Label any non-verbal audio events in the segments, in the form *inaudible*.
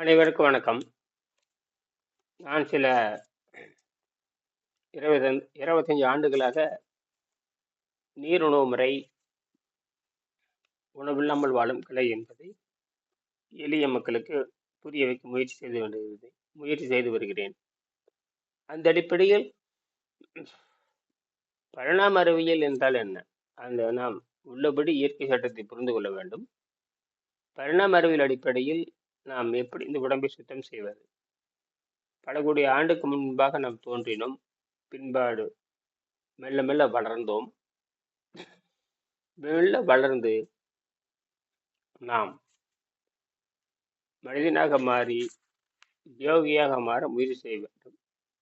அனைவருக்கும் வணக்கம். நான் சில இருபது இருபத்தஞ்சு ஆண்டுகளாக நீர் உணவு முறை உணவில்லாமல் வாழும் கலை என்பதை எளிய மக்களுக்கு புரிய வைக்க முயற்சி செய்து கொண்டிருக்கிறது முயற்சி செய்து வருகிறேன். அந்த அடிப்படையில் பரிணாம அறிவியல் என்றால் என்ன? அந்த நாம் உள்ளபடி இயற்கை சட்டத்தை புரிந்து கொள்ள வேண்டும். பரிணாம அறிவியல் அடிப்படையில் நாம் எப்படி இந்த உடம்பை சுத்தம் செய்வது? பல கோடி ஆண்டுக்கு முன்பாக நாம் தோன்றினோம். பின்பாடு மெல்ல மெல்ல வளர்ந்தோம். மெல்ல வளர்ந்து நாம் மனிதனாக மாறி யோகியாக மாற முயற்சி செய்ய வேண்டும்.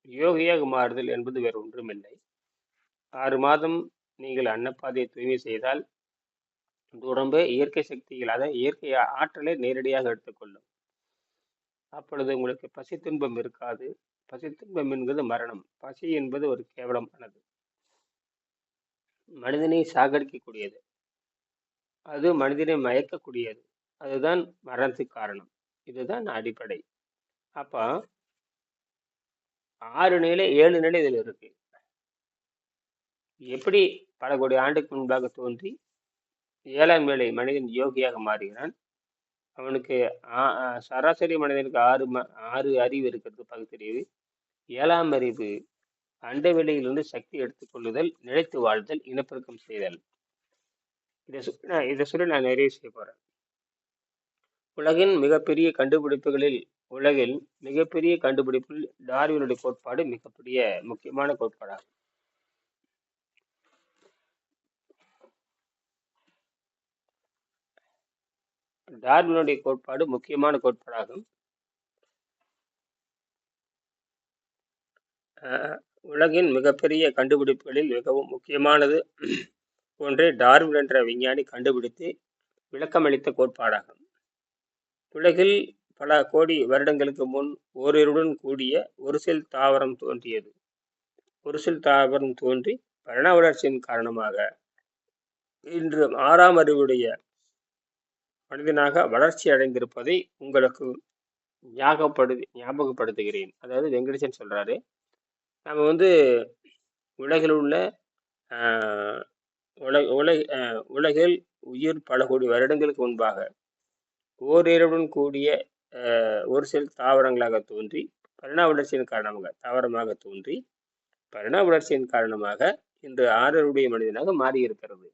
யோகியாக மாறுதல் என்பது வேறு ஒன்றுமில்லை. ஆறு மாதம் நீங்கள் அன்னப்பாதையை தூய்மை செய்தால் உடம்பு இயற்கை சக்திகள் அதை இயற்கை ஆற்றலை நேரடியாக எடுத்துக்கொள்ளும். அப்பொழுது உங்களுக்கு பசி துன்பம் இருக்காது. பசி துன்பம் என்பது மரணம். பசி என்பது ஒரு கேவலமானது. மனிதனை சாகடிக்கக்கூடியது. அது மனிதனை மயக்கக்கூடியது. அதுதான் மரணத்துக்கு காரணம். இதுதான் அடிப்படை. அப்போ ஆறு நிலை ஏழு நிலை இதில் இருக்கு. எப்படி பல கோடி ஆண்டுக்கு முன்பாக தோன்றி ஏழாம் வேளை மனிதன் யோகியாக மாறுகிறான். அவனுக்கு ஆ- சராசரி மனிதனுக்கு ஆறு ம ஆறு அறிவு இருக்கிறது பகுத்தறிவு. ஏழாம் அறிவு அண்ட வேலையிலிருந்து சக்தி எடுத்துக்கொள்ளுதல் நிலைத்து வாழ்தல் இனப்பெருக்கம் செய்தல். இதை சொல்லி நான் இதை சொல்லி நான் நிறைய செய்ய போகிறேன் உலகின் மிகப்பெரிய கண்டுபிடிப்புகளில் உலகில் மிகப்பெரிய கண்டுபிடிப்பில் டார்வினுடைய கோட்பாடு மிகப்பெரிய முக்கியமான கோட்பாடாகும். டார்வினுடைய கோட்பாடு முக்கியமான கோட்பாடாகும். உலகின் மிகப்பெரிய கண்டுபிடிப்புகளில் மிகவும் முக்கியமானது *clears throat* ஒன்றை டார்வின் என்ற விஞ்ஞானி கண்டுபிடித்து விளக்கமளித்த கோட்பாடாகும். உலகில் பல கோடி வருடங்களுக்கு முன் ஓரிருடன் கூடிய ஒரு சில் தாவரம் தோன்றியது. ஒரு சில் தாவரம் தோன்றி பரண வளர்ச்சியின் காரணமாக இன்று ஆறாம் அறிவுடைய மனிதனாக வளர்ச்சி அடைந்திருப்பதை உங்களுக்கு ஞாபகப்படு ஞாபகப்படுத்துகிறேன். அதாவது வெங்கடேசன் சொல்கிறாரு நம்ம வந்து உலகில் உள்ள உலக உலக உலகில் உயிர் பல கோடி வருடங்களுக்கு முன்பாக ஓரிரவுடன் கூடிய ஒரு சில தாவரங்களாக தோன்றி பரிணா வளர்ச்சியின் காரணமாக தாவரமாக தோன்றி பரிணா வளர்ச்சியின் காரணமாக இன்று ஆறருடைய மனிதனாக மாறி இருக்கிறது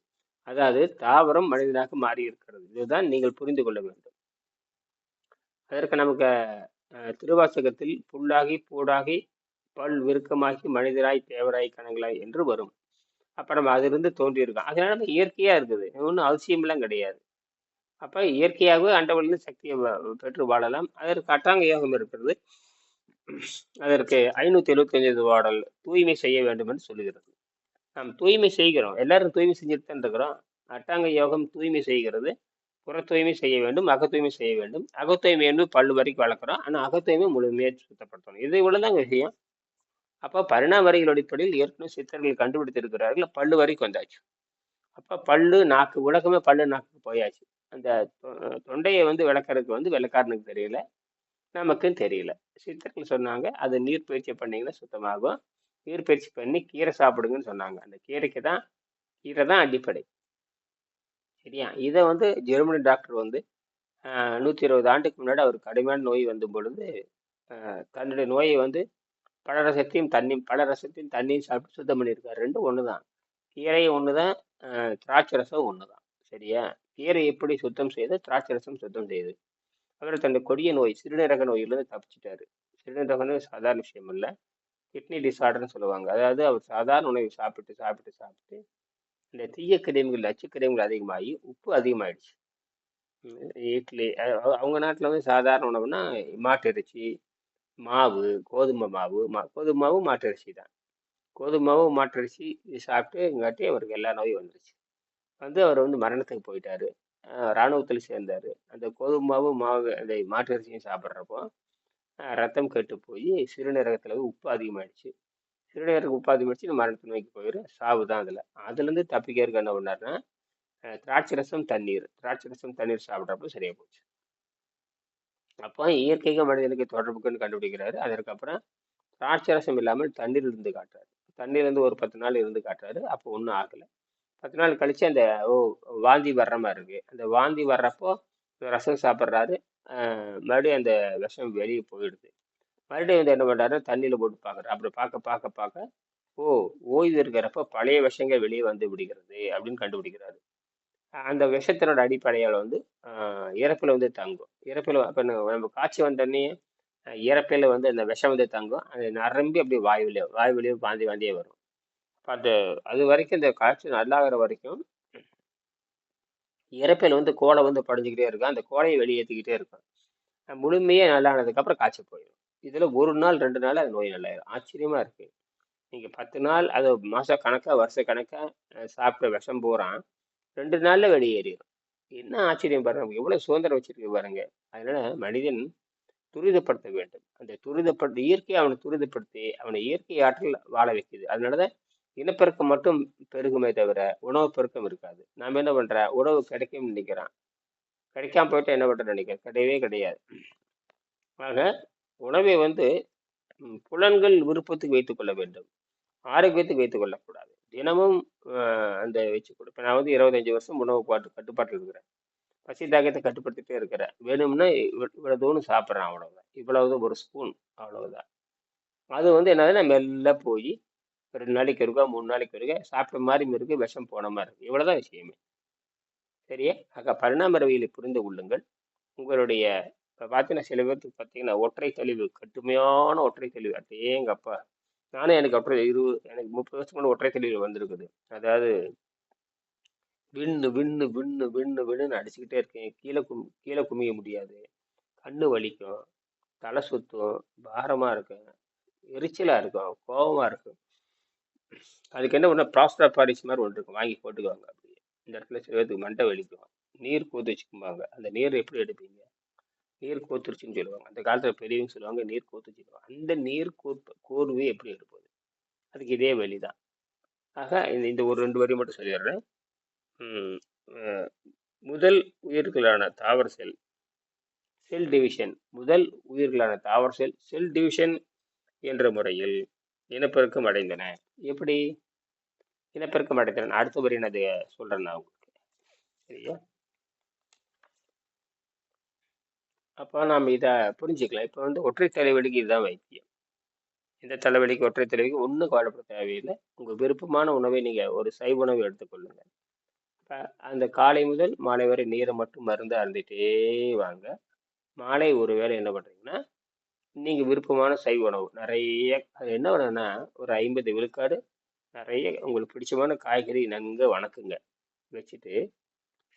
அதாவது தாவரம் மனிதனாக மாறி இருக்கிறது இதுதான் நீங்கள் புரிந்து கொள்ள வேண்டும். அதற்கு நமக்கு திருவாசகத்தில் புல்லாகி பூடாகி பல் விருக்கமாகி மனிதராய் தேவராய் கணங்களாய் என்று வரும். அப்போ நம்ம அதிலிருந்து தோன்றியிருக்கோம். அதனால நம்ம இயற்கையாக இருக்குது. ஒன்றும் அவசியமெல்லாம் கிடையாது. அப்போ இயற்கையாகவே அண்டவழியில் சக்தியை பெற்று வாழலாம். அதற்கு அட்டாங்க யோகம் இருக்கிறது. அதற்கு ஐநூற்றி எழுபத்தஞ்சது வாடல் பாடல் தூய்மை செய்ய வேண்டும் என்று சொல்லுகிறது. நாம் தூய்மை செய்கிறோம். எல்லாரும் தூய்மை செஞ்சுட்டு தான் இருக்கிறோம் அட்டாங்க யோகம் தூய்மை செய்கிறது. புற தூய்மை செய்ய வேண்டும் அக தூய்மை செய்ய வேண்டும். அக தூய்மை என்று பல்லு வரைக்கும் வளர்க்குறோம். ஆனால் அக தூய்மை முழுமையாக சுத்தப்படுத்தணும். இது இவ்வளோதான் விஷயம். அப்போ பரிணாம வரைகள் அடிப்படையில் ஏற்கனவே சித்தர்கள் கண்டுபிடித்திருக்கிறார்கள். பல்லு வரைக்கும் வந்தாச்சு. அப்போ பல்லு நாக்கு உலகமே பல்லு நாக்கு போயாச்சு. அந்த தொண்டையை வந்து விளக்கறதுக்கு வந்து விளக்காரனுக்கு தெரியல. நமக்கும் தெரியல. சித்தர்கள் சொன்னாங்க அது நீர் பயிற்சி பண்ணீங்கன்னா சுத்தமாகும். நீர்பயிற்சி பண்ணி கீரை சாப்பிடுங்கன்னு சொன்னாங்க. அந்த கீரைக்கு தான் கீரை தான் அடிப்படை. சரியா? இதை வந்து ஜெர்மனி டாக்டர் வந்து நூற்றி இருபது ஆண்டுக்கு முன்னாடி அவர் கடுமையான நோய் வந்த பொழுது தன்னுடைய நோயை வந்து பழ ரசத்தையும் தண்ணி பல ரசத்தையும் தண்ணியும் சாப்பிட்டு சுத்தம் பண்ணியிருக்காரு. ரெண்டும் ஒன்று தான். கீரையும் ஒன்று தான் திராட்சை ரசம் ஒன்று தான். சரியா? கீரை எப்படி சுத்தம் செய்து திராட்சை ரசம் சுத்தம் செய்யுது. அவர் தன்னுடைய கொடிய நோய் சிறுநீரக நோயிலிருந்து தப்பிச்சிட்டாரு. சிறுநீரக நோய் சாதாரண விஷயம் இல்லை. கிட்னி டிசார்டர்னு சொல்லுவாங்க. அதாவது அவர் சாதாரண உணவை சாப்பிட்டு சாப்பிட்டு சாப்பிட்டு இந்த தீய கிருமிகள் நச்சு கிருமிகள் அதிகமாகி உப்பு அதிகமாயிடுச்சு. இட்லி அவங்க நாட்டில் வந்து சாதாரண உணவுனா மாட்டு மாவு கோதுமை மாவு மா கோதுமை மாவு மாட்டு தான். கோதுமை மாவு மாட்டு அரிசி சாப்பிட்டு இங்காட்டி அவருக்கு எல்லா நோயும் வந்துருச்சு. வந்து அவர் வந்து மரணத்துக்கு போயிட்டாரு. இராணுவத்தில் சேர்ந்தார். அந்த கோதுமை மாவு மாவு அந்த மாட்டு அரிசியும் சாப்பிட்றப்போ ரத்தம் கெட்டு போய் சிறுநீரகத்தில் உப்பு அதிகமாயிடுச்சு. சிறுநீரகம் உப்பு அதிகமாயிடுச்சு மரணத்தை நோக்கி போயிடும் சாவு தான் அதில். அதுலேருந்து தப்பிக்கிறதுக்கு என்ன பண்ணாருன்னா திராட்சை ரசம் தண்ணீர். திராட்சை ரசம் தண்ணீர் சாப்பிட்றப்போ சரியாக போச்சு. அப்போ இயற்கைக்கு மனிதனுக்கு தொடர்புக்குன்னு கண்டுபிடிக்கிறாரு. அதற்கப்புறம் திராட்சரசம் இல்லாமல் தண்ணீர் இருந்து காட்டுறாரு. தண்ணீர் இருந்து ஒரு பத்து நாள் இருந்து காட்டுறாரு. அப்போ ஒன்றும் ஆகலை. பத்து நாள் கழிச்சு அந்த ஓ வாந்தி வர்ற மாதிரி இருக்கு. அந்த வாந்தி வர்றப்போ ரசம் சாப்பிட்றாரு. மறுபடியும் அந்த விஷம் வெளியே போயிடுது. மறுபடியும் வந்து என்ன பண்ணுறாரு தண்ணியில் போட்டு பார்க்குறாரு அப்படி பார்க்க பார்க்க பார்க்க ஓ ஓய்வு இருக்கிறப்ப பழைய விஷங்கள் வெளியே வந்து விடுகிறது அப்படின்னு கண்டுபிடிக்கிறாரு. அந்த விஷத்தினோட அடிப்படையால் வந்து இறப்பில் வந்து தங்கும். இறப்பில் இப்போ நம்ம காய்ச்சி வந்தோடனே இறப்பையில் இறப்பில் வந்து அந்த விஷம் வந்து தங்கும். அது நரம்பி அப்படியே வாயுவிலே வாயுவிலேயே வாந்தி வாந்தியே வரும். அது அது வரைக்கும் இந்த காய்ச்சல் நல்லாகிற வரைக்கும் இறப்பில் வந்து கோலை வந்து படிஞ்சுக்கிட்டே இருக்கும். அந்த கோலையை வெளியேற்றிக்கிட்டே இருக்கும். முழுமையாக முழுமையே நல்லானதுக்கப்புறம் காய்ச்சல் போயிடும். இதில் ஒரு நாள் ரெண்டு நாள் அது நோய் நல்லாயிரும். ஆச்சரியமாக இருக்குது நீங்கள் பத்து நாள் அது மாத கணக்காக வருஷ கணக்காக சாப்பிட்ட விஷம் போகிறான் ரெண்டு நாளில் வெளியேறிடும் என்ன ஆச்சரியம் பாருங்க. எவ்வளோ சுதந்திரம் வச்சுருக்கு பாருங்க. அதனால் மனிதன் துரிதப்படுத்த வேண்டும். அந்த துரிதப்படுத்த இயற்கையை அவனை துரிதப்படுத்தி அவனை இயற்கை ஆற்றல் வாழ வைக்குது. அதனாலதான் இனப்பெருக்கம் மட்டும் பெருகுமே தவிர உணவு பெருக்கம் இருக்காது. நாம் என்ன பண்ணுற உணவு கிடைக்கும்னு நினைக்கிறான் கிடைக்காம போயிட்டு என்ன பண்ணுற நினைக்கிறேன் கிடையவே கிடையாது. ஆக உணவை வந்து புலன்கள் விருப்பத்துக்கு வைத்துக்கொள்ள வேண்டும். ஆரோக்கியத்துக்கு வைத்துக் கொள்ளக்கூடாது. தினமும் அந்த வச்சு கொடுப்பேன் நான் வந்து இருபத்தஞ்சி வருஷம் உணவு பாட்டு கட்டுப்பாட்டில் இருக்கிறேன். பசி தாக்கத்தை கட்டுப்படுத்திட்டே இருக்கிறேன். வேணும்னா இவ்வ- தூரம் சாப்பிட்றேன் அவ்வளோதான் இவ்வளவு ஒரு ஸ்பூன் அவ்வளவுதான். அது வந்து என்னதுன்னா மெல்ல போய் ரெண்டு நாளைக்கு இருக்கா மூணு நாளைக்கு இருக்கா சாப்பிட்ட மாதிரி இருக்கு விஷம் போன மாதிரி இருக்கு இவ்வளோதான் விஷயமே. சரியா? ஆக பரிணாம அறிவியலை புரிந்து கொள்ளுங்கள். உங்களுடைய இப்போ பார்த்தீங்கன்னா சில பேர்த்துக்கு பார்த்தீங்கன்னா ஒற்றை தெளிவு கடுமையான ஒற்றை தெளிவு அட்டேங்கப்பா நானும் எனக்கு ஒற்றை இருபது எனக்கு முப்பது வருஷம் கூட ஒற்றை தெளிவு வந்திருக்குது. அதாவது விண்ணு விண்ணு விண்ணு விண்ணு விண்ணுன்னு அடிச்சுக்கிட்டே இருக்கேன். கீழே கும் கீழே குமிய முடியாது. கண்ணு வலிக்கும். தலை சுத்தும். பாரமாக இருக்கும். எரிச்சலாக இருக்கும். கோபமாக இருக்கும். அதுக்கு என்ன ஒன்று ப்ராஸ்டா பாரிஸ் மாதிரி ஒன்று இருக்கும். வாங்கி போட்டுக்குவாங்க அப்படியே. இந்த இடத்துல சில மண்டை வலிக்கும். நீர் கோத்துச்சுக்கும்பாங்க அந்த நீர் எப்படி எடுப்பீங்க? நீர் கோத்துருச்சுன்னு சொல்லுவாங்க. அந்த காலத்துல பெரியவங்க சொல்லுவாங்க நீர் கோத்துச்சுக்குவாங்க அந்த நீர் கோர்ப்பு கோர்வை எப்படி எடுப்பது? அதுக்கு இதே வழிதான். ஆக இந்த இந்த ஒரு ரெண்டு வரி மட்டும் சொல்லிடுறேன். முதல் உயிர்களான தாவர செல் செல் டிவிஷன். முதல் உயிர்களான தாவர செல் செல் டிவிஷன் என்ற முறையில் இனப்பெருக்கம் அடைந்தன. எப்படி இனப்பெருக்கம் அடைத்திறன் அடுத்த வரி நான் அதை சொல்றேன் நான் உங்களுக்கு. சரியா? அப்போ நாம் இதை புரிஞ்சுக்கலாம். இப்போ வந்து ஒற்றை தலைவலிக்கு இதுதான் வைத்தியம். இந்த தலைவலிக்கு ஒற்றை தலைவலிக்கு ஒன்றும் கவலைப்பட தேவையில்லை. உங்கள் விருப்பமான உணவை நீங்கள் ஒரு சைவ உணவு எடுத்துக்கொள்ளுங்க அந்த காலை முதல் மாலை வரை நீரை மட்டும் மருந்து அருந்திட்டே வாங்க. மாலை ஒரு வேளை என்ன பண்ணுறீங்கன்னா நீங்கள் விருப்பமான சைவ உணவு. நிறைய அது என்ன வேணும்னா ஒரு ஐம்பது விழுக்காடு நிறைய உங்களுக்கு பிடிச்சமான காய்கறி நன்கு வணக்குங்க. வச்சுட்டு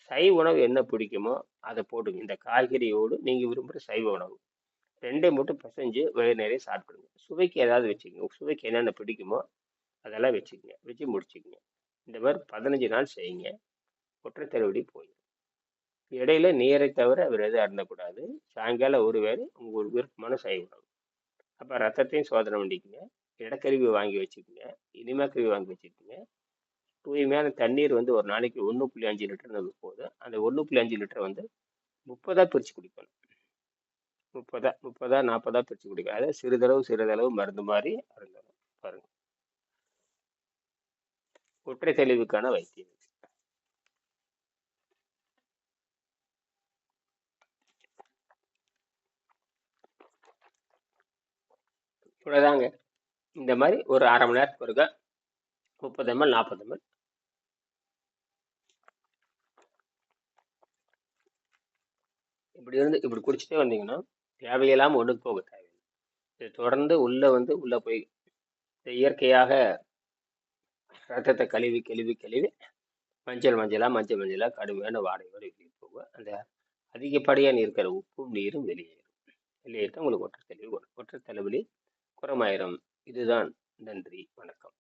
சைவ உணவு என்ன பிடிக்குமோ அதை போடுங்க இந்த காய்கறியோடு நீங்கள் விரும்புகிற சைவ உணவு. ரெண்டே மட்டும் பிசைஞ்சு வயிறு நிறைய சாப்பிடுங்க. சுவைக்கு ஏதாவது வச்சுக்கோங்க. சுவைக்கு என்னென்ன பிடிக்குமோ அதெல்லாம் வச்சுக்கோங்க. வச்சு முடிச்சுக்கோங்க. இந்த மாதிரி பதினஞ்சு நாள் செய்யுங்க. ஒற்றை தலைவலி போய் இடையில நீரை தவிர அவர் எதுவும் அருந்தக்கூடாது. சாயங்காலம் ஒரு வேளை உங்களுக்கு விருப்பமான சைவ உணவு. அப்போ ரத்தத்தையும் சோதனை பண்ணிக்கங்க. இடக்கருவி வாங்கி வச்சுக்கோங்க. இனிமா கருவி வாங்கி வச்சுக்கோங்க. தூய்மையான தண்ணீர் வந்து ஒரு நாளைக்கு ஒன்று புள்ளி அஞ்சு லிட்டர் போதும். அந்த ஒன்று புள்ளி அஞ்சு லிட்டர் வந்து முப்பதாக பிரித்து குடிக்கணும். முப்பதா முப்பதா நாற்பதா பிரித்து குடிக்கணும். அதாவது சிறிதளவு சிறிதளவு மருந்து மாதிரி அருந்தணும். பாருங்கள் ஒற்றை தெளிவுக்கான வைத்தியம். இவ்வளோதாங்க இந்த மாதிரி ஒரு அரை மணி நேரத்துக்கு ஒருக்க முப்பது எம்எல் நாற்பது எம்எல் இப்படி இருந்து இப்படி குடிச்சிட்டே வந்தீங்கன்னா தேவையில்லாமல் ஒன்றுக்கு போக தேவையில்லை. இது தொடர்ந்து உள்ளே வந்து உள்ளே போய் இந்த இயற்கையாக ரத்தத்தை கழுவி கழுவி கழுவி மஞ்சள் மஞ்சளாக மஞ்சள் மஞ்சளாக கடுமையான வாடகை வரை வெளியே போகும் அந்த அதிகப்படியாக இருக்கிற உப்பும் நீரும் வெளியேறும். வெளியேற்ற உங்களுக்கு ஒற்றை தலைவலி ஒற்றை தலைவலி குறமாயிரும். இதுதான் நன்றி வணக்கம்.